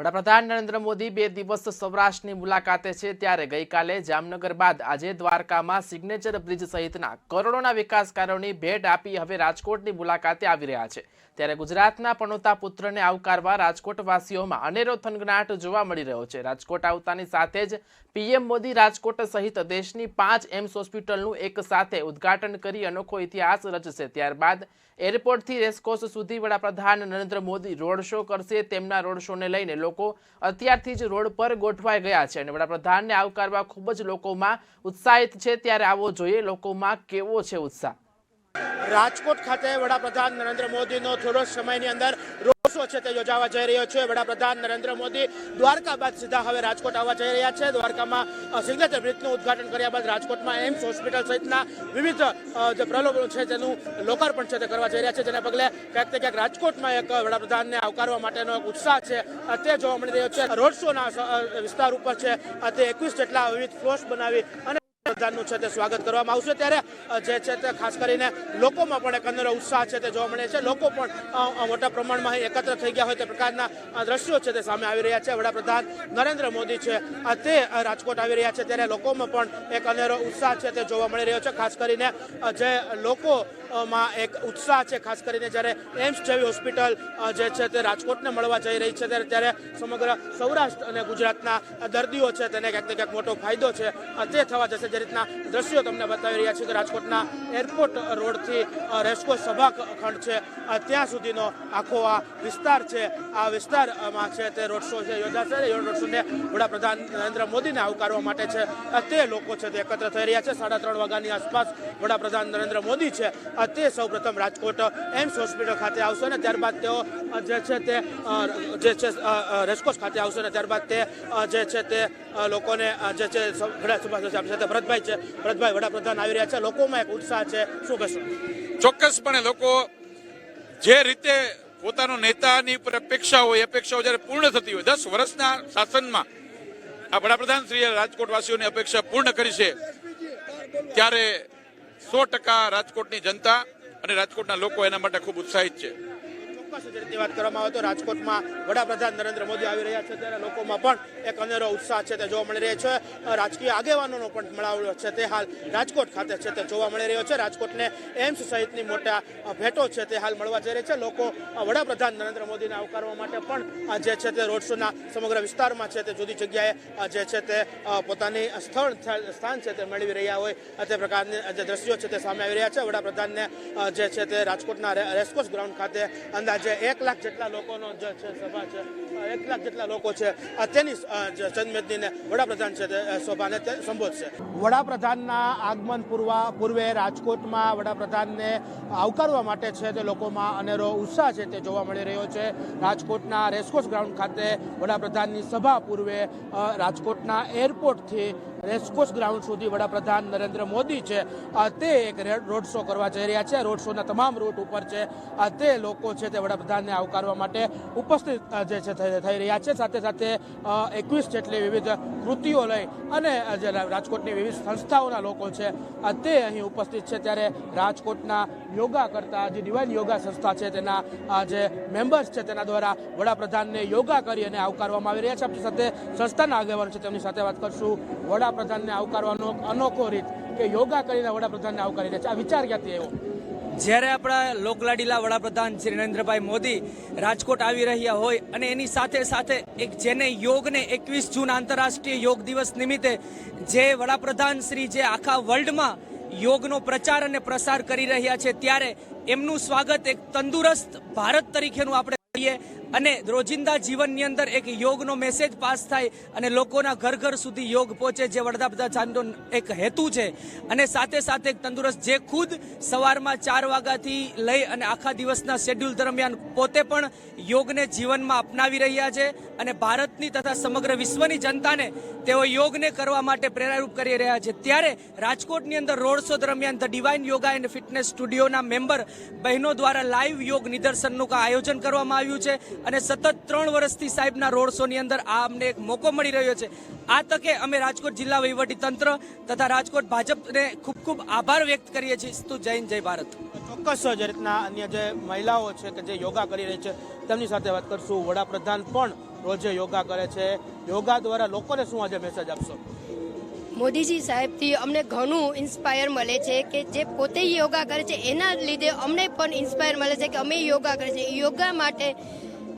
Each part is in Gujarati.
વડાપ્રધાન નરેન્દ્ર મોદી બે દિવસ સૌરાષ્ટ્રની મુલાકાતે છે. ત્યારે ગઈકાલે જામનગર બાદ આજે દ્વારકામાં સિગ્નેચર બ્રિજ સહિતના કરોડોના વિકાસ કાર્યોની ભેટ આપી હવે રાજકોટની મુલાકાતે આવી રહ્યા છે. ત્યારે ગુજરાતના પણોતા પુત્રને આવકારવા રાજકોટવાસીઓમાં અનેરો થનગનાટ જોવા મળી રહ્યો છે. રાજકોટ આવતાની સાથે જ પીએમ મોદી રાજકોટ સહિત દેશની પાંચ એમ્સ હોસ્પિટલનું એક સાથે ઉદ્ઘાટન કરી અનોખો ઇતિહાસ રચશે. ત્યારબાદ એરપોર્ટથી રેસકોર્સ સુધી વડાપ્રધાન નરેન્દ્ર મોદી રોડ શો કરશે. તેમના રોડ શોને લઈને લોકો અત્યારથી જ રોડ પર ગોઠવાઈ ગયા છે અને વડાપ્રધાનને આવકારવા ખૂબ જ લોકોમાં ઉત્સાહિત છે. ત્યારે આવો જોઈએ લોકોમાં કેવો છે ઉત્સાહ? રાજકોટ ખાતે વડાપ્રધાન નરેન્દ્ર મોદીનો થોડો સમયની અંદર દ્વારકામાં સિગ્નેચર કર્યા બાદ રાજકોટમાં હોસ્પિટલ સહિતના વિવિધ જે છે તેનું લોકાર્પણ છે તે કરવા જઈ રહ્યા છે. જેના પગલે ક્યાંક ક્યાંક રાજકોટમાં એક વડાપ્રધાનને આવકારવા માટેનો એક ઉત્સાહ છે. તે જોવા મળી રહ્યો છે. રોડ શોના વિસ્તાર ઉપર છે. તે એકવીસ જેટલા વિવિધ ફ્લોર્સ બનાવી અને પ્રધાનનું છે તે સ્વાગત કરવામાં આવશે. ત્યારે જે છે તે ખાસ કરીને લોકોમાં પણ એક અનેરો ઉત્સાહ છે તે જોવા મળે છે. લોકો પણ મોટા પ્રમાણમાં એકત્ર થઈ ગયા હોય તે પ્રકારના દ્રશ્યો છે તે સામે આવી રહ્યા છે. વડાપ્રધાન નરેન્દ્ર મોદી છે તે રાજકોટ આવી રહ્યા છે. ત્યારે લોકોમાં પણ એક અનેરો ઉત્સાહ છે તે જોવા મળી રહ્યો છે. ખાસ કરીને જે લોકો માં એક ઉત્સાહ છે, ખાસ કરીને જ્યારે એમ્સ જેવી હોસ્પિટલ જે છે તે રાજકોટને મળવા જઈ રહી છે, ત્યારે ત્યારે સમગ્ર સૌરાષ્ટ્ર અને ગુજરાતના દર્દીઓ છે તેને ક્યાંક ને ક્યાંક મોટો ફાયદો છે. તે થવા જશે જે રીતના દ્રશ્યો તમને બતાવી રહ્યા છે કે રાજકોટના એરપોર્ટ રોડથી રેસ્કો રેસકોર્સ સભા ખંડ છે ત્યાં સુધીનો આખો આ વિસ્તાર છે. આ વિસ્તારમાં છે તે રોડ શો છે, યોજાશે રોડ શોને વડાપ્રધાન નરેન્દ્ર મોદીને આવકારવા માટે છે. તે લોકો છે તે એકત્ર થઈ રહ્યા છે. સાડા ત્રણ વાગ્યાની આસપાસ વડાપ્રધાન નરેન્દ્ર મોદી છે. તે સૌપ્રથમ રાજકોટ એમ્સ હોસ્પિટલ ખાતે આવશે અને ત્યારબાદ તેઓ જે છે તે જે છે રેસકોર્સ ખાતે આવશે અને ત્યારબાદ તે જે છે તે લોકોને જે છે ઘણા આપશે તે ભરતભાઈ છે. ભરતભાઈ વડાપ્રધાન આવી રહ્યા છે. લોકોમાં એક ઉત્સાહ છે. શું કહેશો? ચોક્કસપણે લોકો જે રીતે પોતાનો નેતાની ઉપર અપેક્ષા હોય, અપેક્ષાઓ જ્યારે પૂર્ણ થતી હોય, દસ વર્ષના શાસનમાં આ વડાપ્રધાન શ્રીએ રાજકોટવાસીઓની અપેક્ષા પૂર્ણ કરી છે, ત્યારે સો ટકા રાજકોટની જનતા અને રાજકોટના લોકો એના માટે ખૂબ ઉત્સાહિત છે. ચોક્કસ જે વાત કરવામાં આવે તો રાજકોટમાં વડાપ્રધાન નરેન્દ્ર મોદી આવી રહ્યા છે. ત્યારે લોકોમાં પણ એક અનેરો ઉત્સાહ છે તે જોવા મળી રહ્યો છે. રાજકીય આગેવાનોનો પણ મળાવડો છે તે હાલ રાજકોટ ખાતે છે તે જોવા મળી રહ્યો છે. રાજકોટને એમ્સ સહિતની મોટા ભેટો છે તે હાલ મળવા જઈ રહી છે. લોકો વડાપ્રધાન નરેન્દ્ર મોદીને આવકારવા માટે પણ જે છે તે રોડ શોના સમગ્ર વિસ્તારમાં છે તે જુદી જગ્યાએ જે છે તે પોતાની સ્થળ સ્થાન છે તે મેળવી રહ્યા હોય તે પ્રકારની જે દ્રશ્યો છે તે સામે આવી રહ્યા છે. વડાપ્રધાનને જે છે તે રાજકોટના રેસકોર્સ ગ્રાઉન્ડ ખાતે અંદાજે એક લાખ જેટલા લોકોનો જે છે સભા છે એક લાખ જેટલા લોકો છે તેની ચંદમેદનીને વડાપ્રધાન છે તે સભાને તે સંબોધશે. વડાપ્રધાનના આગમન પૂર્વા, પૂર્વે રાજકોટમાં વડાપ્રધાનને આવકારવા માટે છે તે લોકોમાં અનેરો ઉત્સાહ છે તે જોવા મળી રહ્યો છે. રાજકોટના રેસકોર્સ ગ્રાઉન્ડ ખાતે વડાપ્રધાનની સભા પૂર્વે રાજકોટના એરપોર્ટથી રેસકોર્સ ગ્રાઉન્ડ સુધી વડાપ્રધાન નરેન્દ્ર મોદી છે. તે એક રોડ શો કરવા જઈ રહ્યા છે. રોડ શોના તમામ રૂટ ઉપર છે. તે લોકો છે તે વડાપ્રધાનને આવકારવા માટે ઉપસ્થિત જે છે, થઈ રહ્યા છે. સાથે સાથે એકવીસ જેટલી વિવિધ કૃતિઓ લઈ અને જે રાજકોટની વિવિધ સંસ્થાઓના લોકો છે તે અહીં ઉપસ્થિત છે. ત્યારે રાજકોટના યોગા કરતા, જે ડિવાઇન યોગા સંસ્થા છે, તેના જે મેમ્બર્સ છે, તેના દ્વારા વડાપ્રધાનને યોગા કરી અને આવકારવામાં આવી રહ્યા છે. આપણી સાથે સંસ્થાના આગેવાનો છે, તેમની સાથે વાત કરશું. વડાપ્રધાનને આવકારવાનો અનોખો રીત કે યોગા કરીને વડાપ્રધાનને આવકારી રહ્યા છે. આ વિચાર ક્યાંથી આવ્યો? જ્યારે આપણા લોકલાડીલા વડાપ્રધાન શ્રી નરેન્દ્રભાઈ મોદી રાજકોટ આવી રહ્યા હોય અને એની સાથે સાથે એક જેને યોગને એકવીસ જૂન આંતરરાષ્ટ્રીય યોગ દિવસ નિમિત્તે જે વડાપ્રધાન શ્રી જે આખા વર્લ્ડમાં યોગનો પ્રચાર અને પ્રસાર કરી રહ્યા છે, ત્યારે એમનું સ્વાગત એક તંદુરસ્ત ભારત તરીકેનું આપણે કરીએ. અને રોજિંદા જીવનની અંદર એક યોગનો મેસેજ પાસ થાય અને લોકોના ઘર ઘર સુધી યોગ પહોંચે જે વડાપ્રધાનનો એક હેતુ છે. અને સાથે સાથે તંદુરસ્ત જે ખુદ સવારમાં ચાર વાગ્યાથી લઈ અને આખા દિવસના શેડ્યુલ દરમિયાન પોતે પણ યોગને જીવનમાં અપનાવી રહ્યા છે અને ભારતની તથા સમગ્ર વિશ્વની જનતાને તેઓ યોગને કરવા માટે પ્રેરારૂપ કરી રહ્યા છે. ત્યારે રાજકોટની અંદર રોડ શો દરમિયાન the divine yoga and fitness સ્ટુડિયોના member બહેનો દ્વારા લાઈવ યોગ નિદર્શનનું આયોજન કરવામાં આવ્યું છે. અને સતત ત્રણ વર્ષથી સાહેબના રોડ શોની અંદર આ અમને એક મોકો મળી રહ્યો છે. આ તકે અમે રાજકોટ જિલ્લા વહીવટી તંત્ર તથા રાજકોટ ભાજપને ખૂબ ખૂબ આભાર વ્યક્ત કરીએ છીએ. સ્તુ જય હિન્દ જય ભારત. ચોક્કસ જે રીતના અન્ય જે મહિલાઓ છે કે જે યોગા કરી રહી છે તેમની સાથે વાત કરશું. વડાપ્રધાન પણ રોજે યોગા કરે છે. યોગા દ્વારા લોકોને શું આજે મેસેજ આપશો? મોદીજી સાહેબથી અમને ઘણું ઇન્સ્પાયર મળે છે કે જે પોતે યોગા કરે છે એના લીધે અમને પણ ઇન્સ્પાયર મળે છે કે અમે યોગા કરે છે યોગા માટે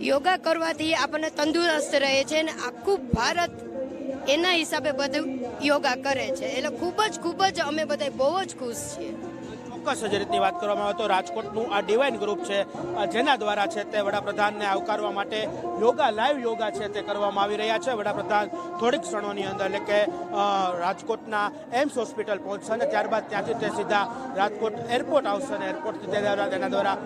યોગા કરવાથી આપણને તંદુરસ્ત રહે છે અને આખું ભારત એના હિસાબે બધું યોગા કરે છે. એટલે ખૂબ જ ખૂબ જ અમે બધા બહુ જ ખુશ છીએ. ચોક્કસ જ રીતની વાત કરવામાં આવે તો રાજકોટનું આ ડિવાઇન ગ્રુપ છે જેના દ્વારા છે તે વડાપ્રધાનને આવકારવા માટે યોગા લાઈવ યોગા છે તે કરવામાં આવી રહ્યા છે. વડાપ્રધાન થોડીક ક્ષણોની અંદર એટલે કે રાજકોટના એમ્સ હોસ્પિટલ પહોંચશે અને ત્યારબાદ ત્યાંથી તે સીધા રાજકોટ એરપોર્ટ આવશે અને એરપોર્ટથી તેના દ્વારા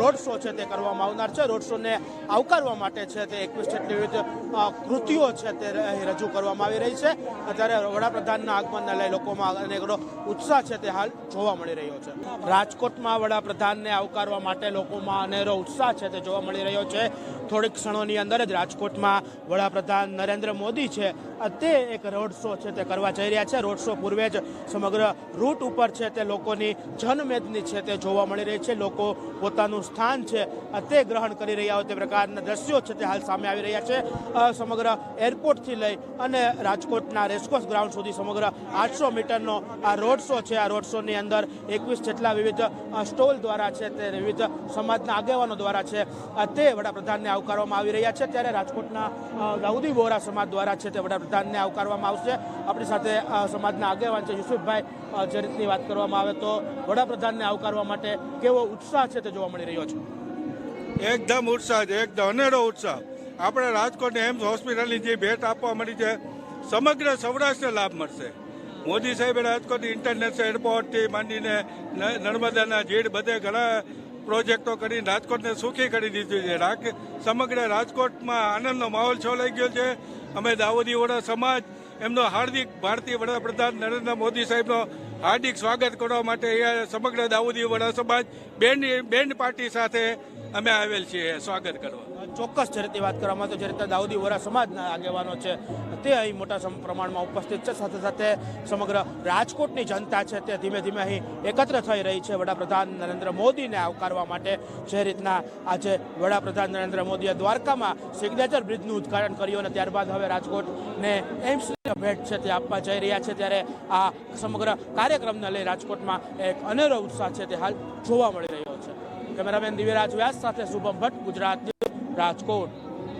રોડ શો છે તે કરવામાં આવનાર છે. રોડ શોને આવકારવા માટે છે તે એકવીસ જેટલી વિવિધ કૃતિઓ છે તે રજૂ કરવામાં આવી રહી છે. અત્યારે વડાપ્રધાનના આગમનને લઈ લોકોમાં અનેકનો ઉત્સાહ છે તે હાલ જોવા મળી રહ્યો છે. રાજકોટમાં વડાપ્રધાનને આવકારવા માટે લોકોમાં અનેરો ઉત્સાહ છે તે જોવા મળી રહ્યો છે. થોડીક ક્ષણોની અંદર જ રાજકોટમાં વડાપ્રધાન નરેન્દ્ર મોદી છે. તે એક રોડ શો છે તે કરવા જઈ રહ્યા છે. રોડ શો પૂર્વે જ સમગ્ર રૂટ ઉપર છે તે લોકોની જનમેદની છે તે જોવા મળી રહી છે. લોકો પોતાનું સ્થાન છે તે ગ્રહણ કરી રહ્યા હોય તે પ્રકારના દ્રશ્યો છે તે હાલ સામે આવી રહ્યા છે. સમગ્ર એરપોર્ટથી લઈ અને રાજકોટના રેસકોર્સ ગ્રાઉન્ડ સુધી સમગ્ર આઠસો મીટરનો આ રોડ શો છે. આ રોડ શોની અંદર એકવીસ જેટલા વિવિધ સ્ટોલ દ્વારા છે તે વિવિધ સમાજના આગેવાનો દ્વારા છે. તે વડાપ્રધાનને આવકારવામાં આવી રહ્યા છે ત્યારે રાજકોટના દાઉદી બોરા સમાજ દ્વારા છે તે વડાપ્રધાનને આવકારવામાં આવશે. આપણી સાથે સમાજના આગેવાન છે યુસુફભાઈ જે રીતની વાત કરવામાં આવે તો વડાપ્રધાનને આવકારવા માટે કેવો ઉત્સાહ છે તે જોવા મળી રહ્યો છે? એકદમ ઉત્સાહ છે, એકદમ અનેરો ઉત્સાહ. આપણે રાજકોટની એમ્સ હોસ્પિટલની જે ભેટ આપવા મળી છે, સમગ્ર સૌરાષ્ટ્રને લાભ મળશે. મોદી સાહેબે રાજકોટની ઇન્ટરનેશનલ એરપોર્ટથી માંડીને નર્મદાના જીડ બધે ઘણા પ્રોજેક્ટો કરી, રાજકોટને સુખી કરી દીધું છે. સમગ્ર રાજકોટમાં આનંદનો માહોલ છોલાઈ ગયો છે. અમે દાઉદી વડા સમાજ, એમનો હાર્દિક ભારતીય વડાપ્રધાન નરેન્દ્ર મોદી સાહેબનો હાર્દિક સ્વાગત કરવા માટે સમગ્ર દાઉદી વડા સમાજ બેન્ડ બેન્ડ પાર્ટી સાથે અમે આવેલ છીએ સ્વાગત કરવા. ચોક્કસ જે રીતે વાત કરવામાં તો જે રીતે દાઉદી વોરા સમાજના આગેવાનો છે, તે અહીં મોટા પ્રમાણમાં ઉપસ્થિત છે. સાથે સાથે સમગ્ર રાજકોટની જનતા છે, તે ધીમે ધીમે અહીં એકત્ર થઈ રહી છે. વડાપ્રધાન નરેન્દ્ર મોદીને આવકારવા માટે જે રીતના આજે વડાપ્રધાન નરેન્દ્ર મોદીએ દ્વારકામાં સિગ્નેચર બ્રિજનું ઉદ્ઘાટન કર્યું અને ત્યારબાદ હવે રાજકોટને એમ્સ ભેટ છે તે આપવા જઈ રહ્યા છે. ત્યારે આ સમગ્ર કાર્યક્રમને લઈ રાજકોટમાં એક અનેરો ઉત્સાહ છે તે હાલ જોવા મળી રહ્યો કેમેરામેન દિવ્યરાજ વ્યાસ સાથે શુભમ ભટ્ટ ગુજરાત રાજકોટ.